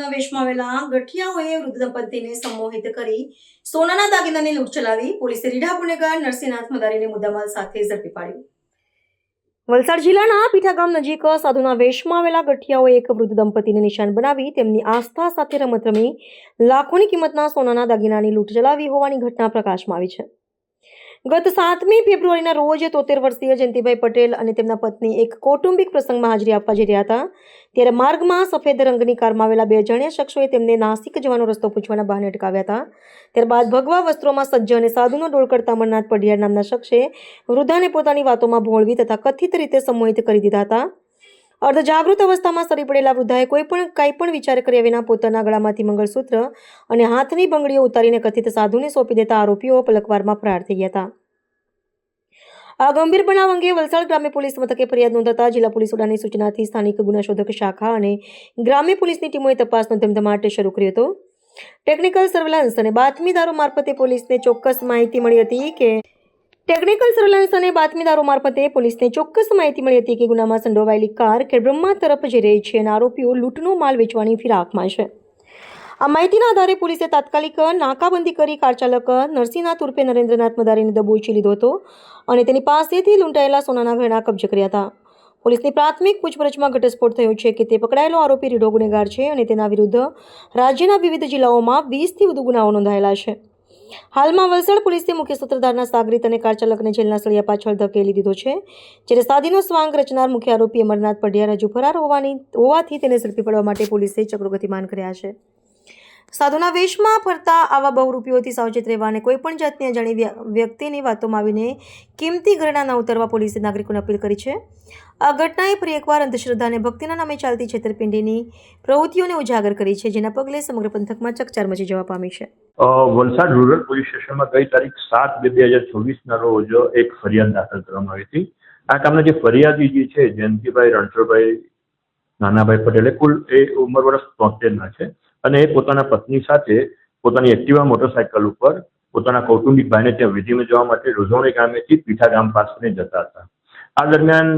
સાધુના વેશમાં આવેલા ગઠિયાઓએ વૃદ્ધ દંપતીને સંમોહિત કરી સોનાના દાગીનાની લૂંટ ચલાવી પોલીસે રીઢા ગુનેગાર નરસિંહનાથ મદારીને મુદ્દામાલ સાથે ઝડપી પાડ્યો. વલસાડ જિલ્લાના પીઠા ગામ નજીક સાધુના વેશમાં આવેલા ગઠિયાઓએ એક વૃદ્ધ દંપતીને નિશાન બનાવી તેમની આસ્થા સાથે રમત રમી લાખોની કિંમતના સોનાના દાગીનાની લૂંટ ચલાવી હોવાની ઘટના પ્રકાશમાં આવી છે. ગત સાતમી ફેબ્રુઆરીના રોજ તોતેર વર્ષીય જયંતિભાઈ પટેલ અને તેમના પત્ની એક કૌટુંબિક પ્રસંગમાં હાજરી આપવા જઈ રહ્યા હતા. ત્યારે માર્ગમાં સફેદ રંગની કારમાં આવેલા બે જણ્યા શખ્સોએ તેમને નાસિક જવાનો રસ્તો પૂછવાના બહાને અટકાવ્યા હતા. ત્યારબાદ ભગવા વસ્ત્રોમાં સજ્જ અને સાધુનો ડોળ કરતા અમરનાથ પઢિયાર નામના શખ્સે વૃદ્ધાને પોતાની વાતોમાં ભોળવી તથા કથિત રીતે સંમોહિત કરી દીધા હતા. અર્ધ જાગૃત અવસ્થામાં સરી પડેલા વૃદ્ધાએ કોઈ પણ કાંઈ પણ વિચાર કર્યા વિના પોતાના ગળામાંથી મંગળસૂત્ર અને હાથની બંગડીઓ ઉતારીને કથિત સાધુને સોંપી દેતા આરોપીઓ પલકવારમાં ફરાર થઈ ગયા હતા. આ ગંભીર બનાવ અંગે વલસાડ ગ્રામ્ય પોલીસ મથકે ફરિયાદ નોંધાતા જિલ્લા પોલીસ વડાની સૂચનાથી સ્થાનિક ગુના શોધક શાખા અને ગ્રામ્ય પોલીસની ટીમોએ તપાસનો ધમધમાટ શરૂ કર્યો હતો. ટેકનિકલ સર્વેલન્સ અને બાતમીદારો મારફતે પોલીસને ચોક્કસ માહિતી મળી હતી કે ટેકનિકલ સર્વેલન્સ અને બાતમીદારો મારફતે પોલીસને ચોક્કસ માહિતી મળી હતી કે ગુનામાં સંડોવાયેલી કાર ખેડબ્રહ્મા તરફ જઈ રહી છે અને આરોપીઓ લૂંટનો માલ વેચવાની ફિરાકમાં છે. આ માહિતીના આધારે પોલીસે તાત્કાલિક નાકાબંધી કરી કાર ચાલક નરસિંહનાથ ઉર્ફે નરેન્દ્રનાથ મદારીને દબોચી લીધો હતો અને તેની પાસેથી લૂંટાયેલા સોનાના ઘરના કબજે કર્યા હતા. પોલીસની પ્રાથમિક પૂછપરછમાં ઘટસ્ફોટ થયો છે કે તે પકડાયેલો આરોપી રીઢો ગુનેગાર છે અને તેના વિરુદ્ધ રાજ્યના વિવિધ જિલ્લાઓમાં વીસથી વધુ ગુનાઓ નોંધાયેલા છે. હાલમાં વલસાડ પોલીસે મુખ્ય સૂત્રધારના સાગરીત અને કાર ચાલકને જેલના સળિયા પાછળ ધકેલી દીધો છે, જ્યારે સાદીનો સ્વાંગ રચનાર મુખ્ય આરોપી અમરનાથ પઢિયાર હજુ ફરાર હોવાની હોવાથી તેને ઝડપી પડવા માટે પોલીસે ચક્રો ગતિમાન કર્યા છે. સાધુના વેશમાં ફરતા આવા બહુરૂપીઓથી સાવચેત રહેવા અને કોઈપણ જાતની અજાણી વ્યક્તિની વાતોમાં આવીને કિંમતી ઘરેણા ન ઉતરવા પોલીસે નાગરિકોને અપીલ કરી છે. આ ઘટનાએ ફરી એકવાર અંધશ્રદ્ધા અને ભક્તિના નામે ચાલતી છેતરપિંડીની પ્રવૃત્તિઓને ઉજાગર કરી છે, જેના પગલે સમગ્ર પંથકમાં ચકચાર મચી જવા પામી છે. વલસાડ રૂરલ પોલીસ સ્ટેશનમાં ગઈ તારીખ સાત બે બે હજાર ચોવીસના રોજ એક ફરિયાદ દાખલ કરવામાં આવી હતી. આ કામના જે ફરિયાદી જે છે, જયંતિભાઈ રણછોડભાઈ, નાનાભાઈ પટેલે, કુલ એ ઉંમર વર્ષ તોતેરના છે. અને એ પોતાના પત્ની સાથે પોતાની એક્ટિવા મોટરસાયકલ ઉપર પોતાના કૌટુંબિક ભાઈને ત્યાં વિધિમાં જવા માટે રોઝોણી ગામેથી પીઠા ગામ પાસે જતા હતા. આ દરમિયાન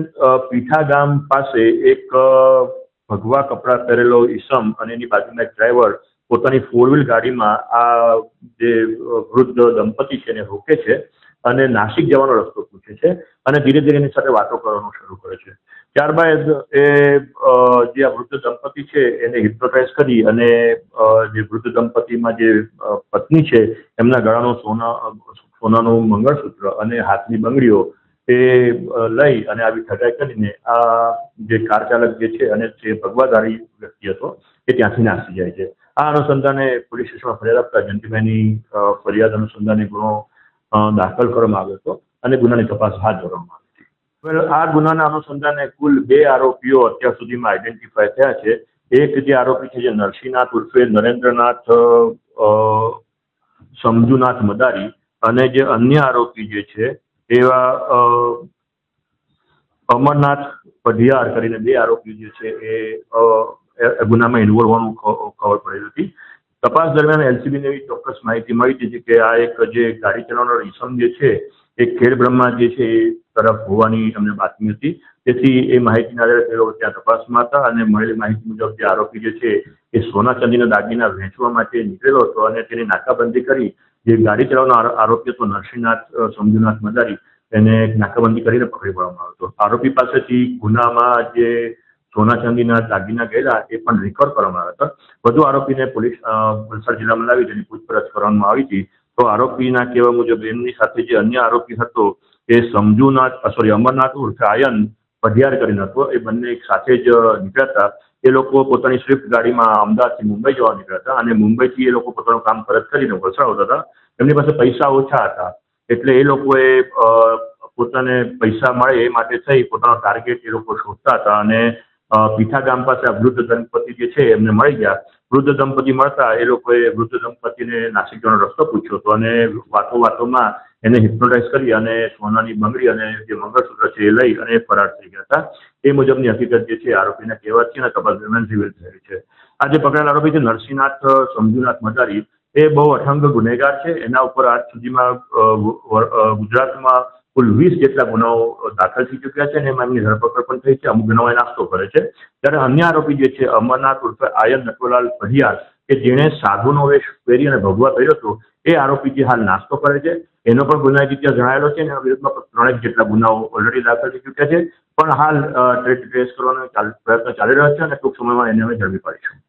પીઠા ગામ પાસે એક ભગવા કપડાં પહેરેલો ઈસમ અને એની બાજુમાં એક ડ્રાઈવર પોતાની ફોર વ્હીલ ગાડીમાં આ જે વૃદ્ધ દંપતી છે એને રોકે છે. અને નાસિક જવાનો રસ્તો પૂછે છે અને ધીરે ધીરે એની સાથે વાતો કરવાનું શરૂ કરે છે. ત્યારબાદ એ જે આ વૃદ્ધ દંપતી છે એને હિપ્નોટાઇઝ કરી અને જે વૃદ્ધ દંપતીમાં જે પત્ની છે એમના ગળાનું સોના, સોનાનું મંગળસૂત્ર અને હાથની બંગડીઓ એ લઈ અને આવી ઠગાઈ કરીને આ જે કાર ચાલક જે છે અને જે ભગવાધારી વ્યક્તિ હતો એ ત્યાંથી નાસી જાય છે. આ અનુસંધાને પોલીસ સ્ટેશનમાં ફરિયાદ આપતા જયંતિભાઈની ફરિયાદ અનુસંધાને ગુનો દાખલ કરવામાં આવ્યો હતો અને ગુનાની તપાસ હાથ ધરવામાં આવી હતી. આ ગુનાના અનુસંધાને કુલ બે આરોપીઓ અત્યાર સુધીમાં આઈડેન્ટિફાય થયા છે. એક જે આરોપી છે જે નરસિંહનાથ ઉર્ફે નરેન્દ્રનાથ સમજુનાથ મદારી અને જે અન્ય આરોપી જે છે એવા અમરનાથ પઢિયાર કરીને બે આરોપી જે છે એ ગુનામાં ઇન્વોલ્વ હોવાનું ખબર પડી હતી. તપાસ દરમિયાન એલસીબીને એવી ચોક્કસ માહિતી મળી હતી કે આ એક જે ગાડી ચલાવનાર ઈસમ જે છે, એ ખેડ બ્રહ્મા જે છે, એ તરફ હોવાની અમને બાતમી હતી. તેથી એ માહિતીના આધારે તેઓ ત્યાં તપાસમાં હતા અને મળેલી માહિતી મુજબ જે આરોપી જે છે, એ સોના ચાંદીના દાગીના વેચવા માટે નીકળેલો હતો અને તેની નાકાબંધી કરી જે ગાડી ચલાવનાર આરોપી હતો નરસિંહનાથ સમજુનાથ મદારી એને નાકાબંધી કરીને પકડી પાડવામાં આવ્યો હતો. આરોપી પાસેથી ગુનામાં જે સોના ચાંદીના દાગીના ગયેલા એ પણ રિકવર કરવામાં આવ્યા હતા. વધુ આરોપીને પોલીસ વલસાડ જિલ્લામાં લાવી તેની પૂછપરછ કરવામાં આવી હતી. તો આરોપીના કહેવા મુજબ એમની સાથે જે અન્ય આરોપી હતો એ સમજુનાથ સોરી અમરનાથ ઉર્ફે આયન પઢિયાર કરીને હતો. એ બંને એક સાથે જ નીકળ્યા હતા. એ લોકો પોતાની સ્વિફ્ટ ગાડીમાં અમદાવાદથી મુંબઈ જવા નીકળ્યા હતા અને મુંબઈથી એ લોકો પોતાનું કામ પરત કરીને વલસાડ આવતા હતા. એમની પાસે પૈસા ઓછા હતા. એટલે એ લોકોએ પોતાને પૈસા મળે એ માટે થઈ પોતાનો ટાર્ગેટ એ લોકો શોધતા હતા અને પીઠા ગામ પાસે આ વૃદ્ધ દંપતી જે છે, એમને મળી ગયા. વૃદ્ધ દંપતી મળતા એ લોકોએ વૃદ્ધ દંપતીને નાસિક જવાનો રસ્તો પૂછ્યો હતો અને વાતો વાતોમાં એને હિપ્નોટાઇઝ કરી અને સોનાની બંગડી અને જે મંગળસૂત્ર છે એ લઈ અને ફરાર થઈ ગયા હતા. એ મુજબની હકીકત જે છે આરોપીના કહેવાત છે અને તપાસ દરમિયાન રિવીલ થયેલી છે. આ જે આરોપી છે નરસિંહનાથ સમજુનાથ મદારી એ બહુ અઠંગ ગુનેગાર છે. એના ઉપર આજ સુધીમાં ગુજરાતમાં કુલ વીસ જેટલા ગુનાઓ દાખલ થઈ ચૂક્યા છે અને એમાં એમની ધરપકડ પણ થઈ છે. અમુક ગુનાઓએ નાસ્તો કરે છે. ત્યારે અન્ય આરોપી જે છે, અમરનાથ ઉર્ફે આયન નટવલાલ પહિયાર કે જેણે સાધુનો વેશ પહેરી અને ભગવા કર્યો હતો, એ આરોપી જે હાલ નાસ્તો કરે છે, એનો પણ ગુનાહિત ઇતિહાસ જણાયેલો છે અને એના વિરુદ્ધમાં ત્રણેક જેટલા ગુનાઓ ઓલરેડી દાખલ થઈ ચૂક્યા છે. પણ હાલ ટ્રેસ કરવાનો પ્રયત્ન ચાલી રહ્યો છે અને ટૂંક સમયમાં એને અમે ઝડપી પાડીશું.